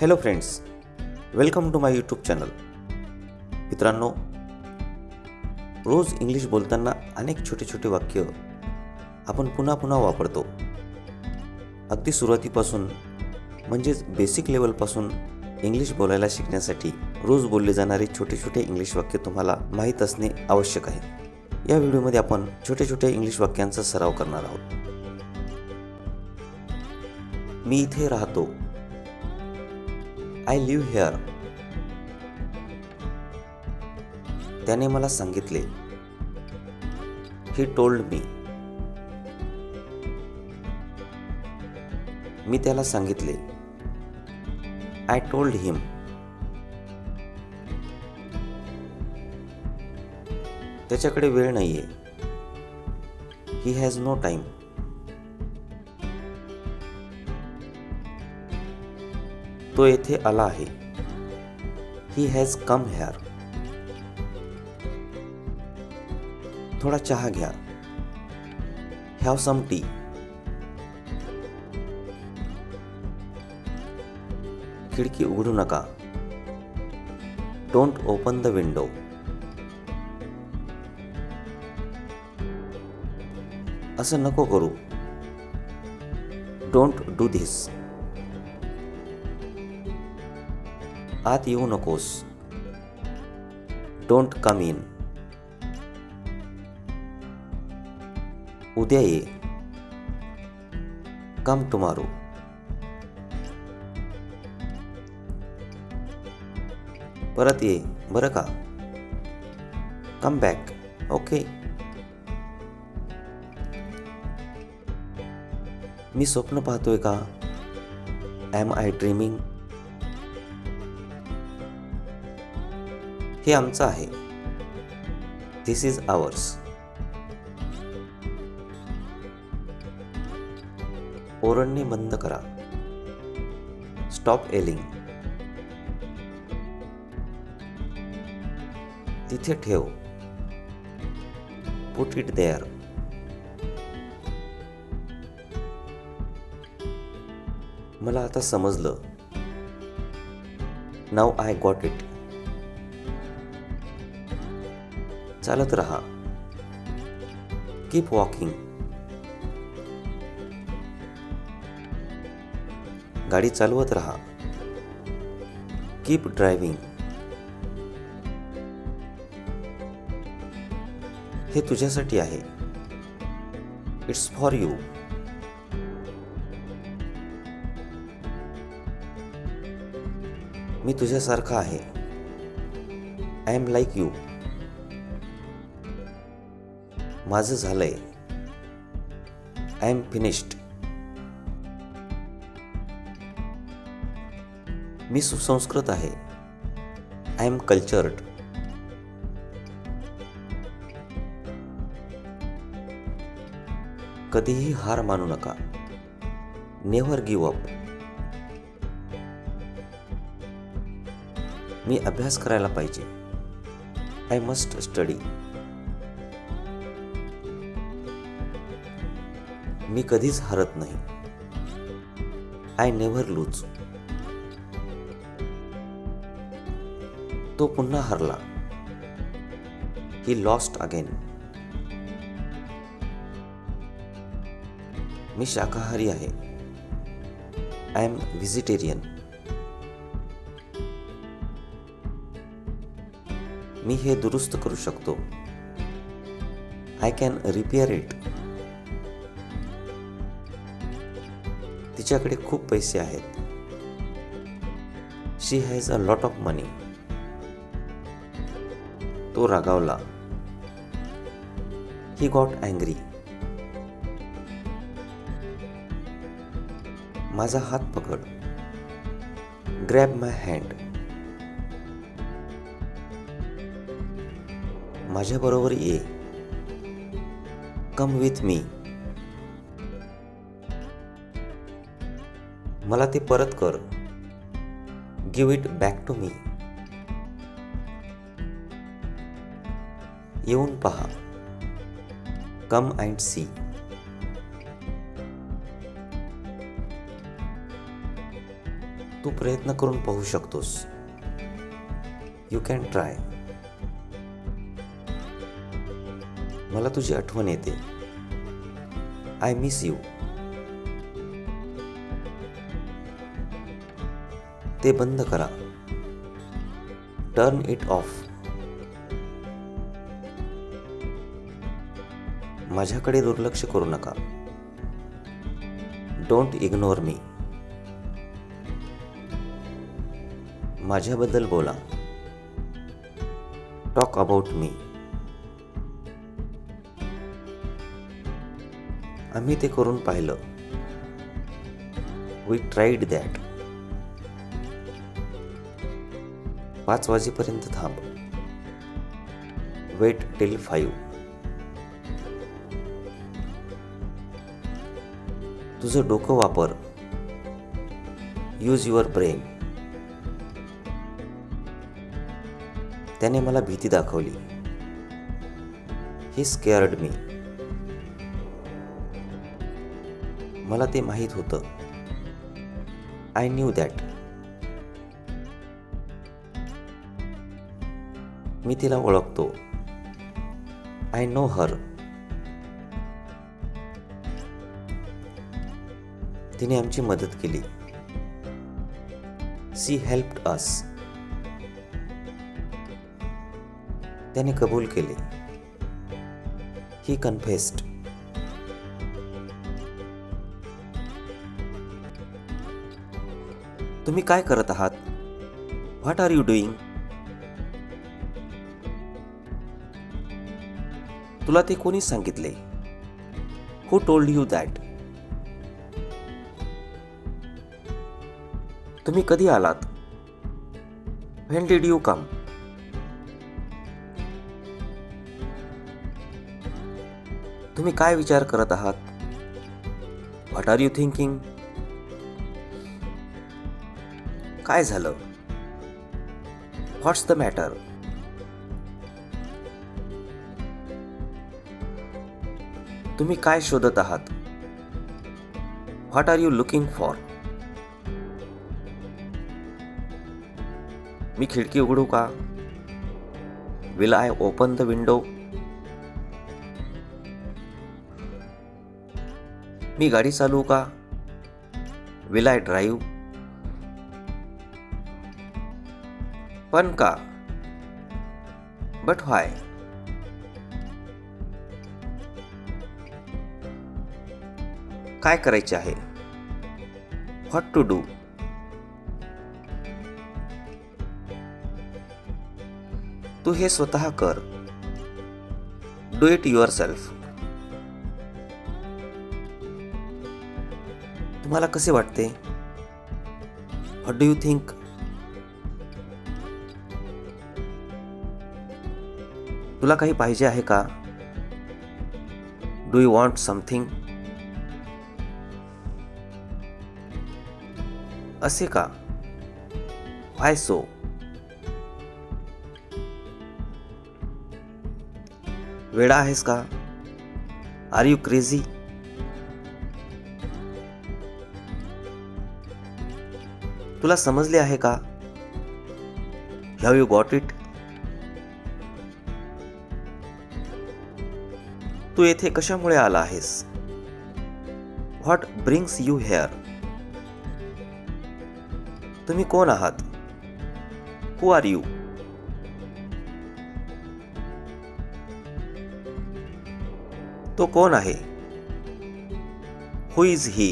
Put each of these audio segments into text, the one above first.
Hello friends welcome to my YouTube channel मित्रांनो रोज English बोलताना अनेक छोटे छोटे वाक्य आपण पुन्हा पुन्हा वापरतो. अगदी सुरुवातीपासून म्हणजेच बेसिक लेवलपासून इंग्लिश बोलायला शिकण्यासाठी रोज बोलले जाणारे छोटे छोटे इंग्लिश वाक्य तुम्हाला माहीत असणे आवश्यक आहे. या व्हिडिओमध्ये आपण छोट्या छोट्या इंग्लिश वाक्यांचा सराव करणार आहोत. मी इथे राहतो. I live here. त्याने मला सांगितले ही टोल्ड मी. मी त्याला सांगितले आय टोल्ड हिम. त्याच्याकडे वेळ नाहीये. ही हॅज नो टाईम तो येथे आला आहे. ही हॅज कम हेअर थोडा चहा घ्या. हॅव सम टी खिडकी उघडू नका. डोंट ओपन द विंडो असं नको करू. डोंट डू धिस आत येऊ नकोस. डोंट कम इन उद्या ये. कम टुमारो परत ये. बरं का? कम बॅक ओके मी स्वप्न पाहतोय का? ॲम आय ड्रीमिंग हे आमचं आहे. दिस इज आवर्स ओरडणे बंद करा. स्टॉप एलिंग तिथे ठेव. पुट इट देअर मला आता समजलं. नाव आय गॉट इट चालत रहा. कीप वॉकिंग गाडी चालवत रहा. कीप ड्रायव्हिंग हे तुझ्यासाठी आहे. इट्स फॉर यू मी तुझ्यासारखा आहे. आय एम लाईक यू माझं झालंय. आय एम फिनिश्ड मी सुसंस्कृत आहे. आय एम कल्चर्ड कधीही हार मानू नका. नेव्हर गिव अप मी अभ्यास करायला पाहिजे. आय मस्ट स्टडी मी कधीच हरत नाही. आय नेव्हर लूज तो पुन्हा हरला. ही लॉस्ट अगेन मी शाकाहारी आहे. आय एम व्हिजिटेरियन मी हे दुरुस्त करू शकतो. आय कॅन रिपेअर इट तिच्याकडे खूप पैसे आहेत. She has a lot of money तो रागावला. ही गॉट अँग्री माझा हात पकड. ग्रॅब माय हँड माझ्याबरोबर ये. कम विथ मी मला ते परत कर. Give it back to me येऊन पहा. कम अँड सी तू प्रयत्न करून पाहू शकतोस. यू कॅन ट्राय मला तुझी आठवण येते. आय मिस यू ते बंद करा. टर्न इट ऑफ माझ्याकडे दुर्लक्ष करू नका. डोंट इग्नोर मी माझ्याबद्दल बोला. टॉक अबाउट मी आम्ही ते करून पाहिलं. वी ट्राईड दॅट पाच वाजेपर्यंत थांब. Wait till five. तुझं डोकं वापर. यूज युअर ब्रेन त्याने मला भीती दाखवली. ही स्केअर्ड मी मला ते माहीत होतं. आय न्यू दॅट मी तिला ओळखतो. आय नो हर तिने आमची मदत केली. सी हेल्प्ड अस त्याने कबूल केले. ही कन्फेस्ड तुम्ही काय करत आहात? व्हॉट आर यू डुईंग तुला ते कोणी सांगितले? हू टोल्ड यू दॅट तुम्ही कधी आलात? व्हेन डीड यू कम तुम्ही काय विचार करत आहात? व्हॉट आर यू थिंकिंग काय झालं? व्हॉट्स द मॅटर तुम्ही काय शोधत आहात? What are you looking for मी खिडकी उघडू का? Will I open the window मी गाडी चालवू का? विल आय ड्राईव्ह पण का? बट व्हाय काय करायचे आहे? व्हॉट टू डू तू हे स्वतः कर. डू इट युअर सेल्फ तुम्हाला कसे वाटते? व्हॉट डू यू थिंक तुला काही पाहिजे आहे का? डू यू वॉन्ट समथिंग असे का? Why so? वेडा आहेस का? आर यू क्रेझी तुला समजले आहे का? हॅव यू गॉट इट तू येथे कशामुळे आला आहेस? व्हॉट ब्रिंग्स यू हेअर तुम्ही कोण आहात? हू आर यू तो कोण आहे? हु इज ही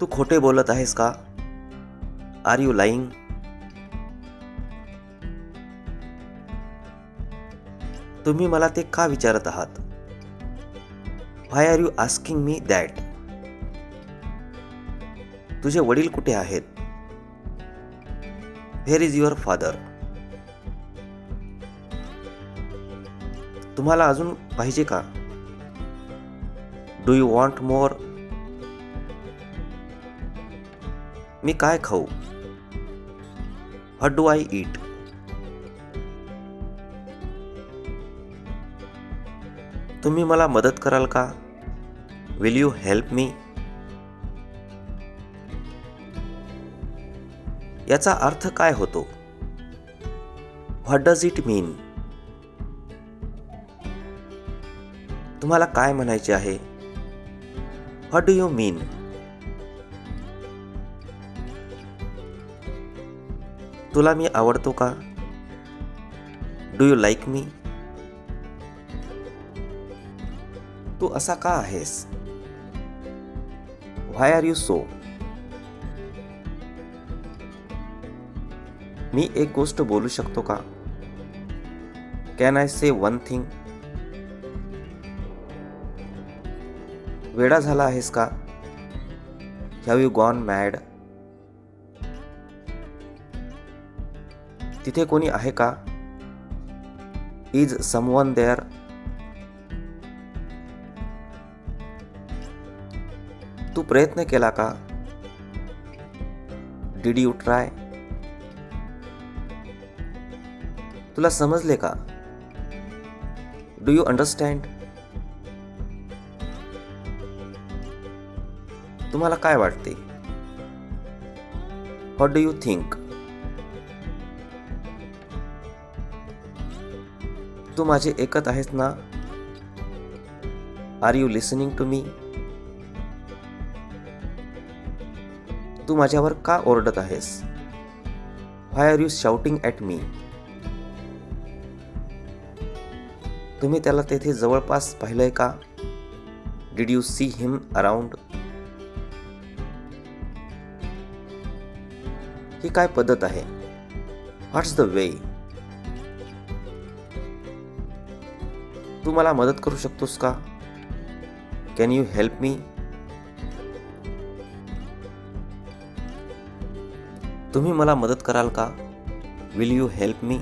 तू खोटे बोलत आहेस का? आर यू लाईंग तुम्ही मला ते का विचारत आहात? Why are you asking me that तुझे वडील कुठे आहेत? व्हेर इज युअर फादर तुम्हाला अजून पाहिजे का? डू यू वॉन्ट मोर मी काय खाऊ? हट डू आय ईट तुम्ही मला मदत कराल का? विल यू हेल्प मी याचा अर्थ काय होतो? व्हॉट डज इट मीन तुम्हाला काय म्हणायचे आहे? व्हॉट डू यू मीन तुला मी आवडतो का? डू यू लाईक मी तू असा का आहेस? व्हाय आर यू सो मी एक गोष्ट बोलू शकतो का? Can I say one thing वेडा झाला आहेस का? हॅव यू गॉन मॅड तिथे कोणी आहे का? इज़ समवन देअर तू प्रयत्न केला का? डिड यू ट्राय तुला समजले का? डू यू अंडरस्टँड तुम्हाला काय वाटते? व्हॉट डू यू थिंक तू माझे ऐकत आहेस ना? Are you listening to me तू माझ्यावर का ओरडत आहेस? Why are you shouting at me तुम्ही त्याला तेथे जवळपास पाहिलंय का? Did you see him around ही काय पद्धत आहे? व्हॉट्स द वे तू मला मदत करू शकतोस का? कॅन यू हेल्प मी तुम्ही मला मदत कराल का? विल यू हेल्प मी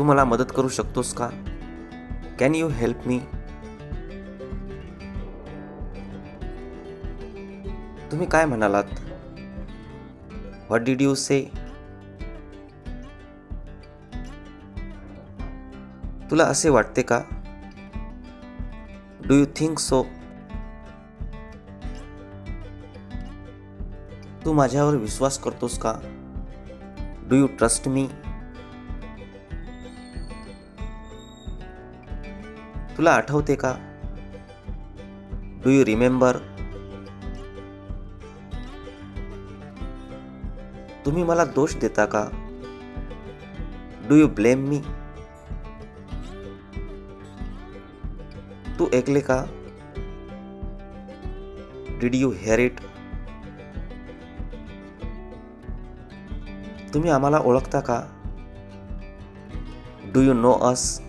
तू मला मदत करू शकतोस का? कॅन यू हेल्प मी तुम्ही काय म्हणालात? व्हॉट डीड यू से तुला असे वाटते का? डू यू थिंक सो तू माझ्यावर विश्वास करतोस का? डू यू ट्रस्ट मी तुला आठवते का? डू यू रिमेंबर तुम्ही मला दोष देता का? डू यू ब्लेम मी तू ऐकले का? डिड यू हेअर इट तुम्ही आम्हाला ओळखता का? Do you know us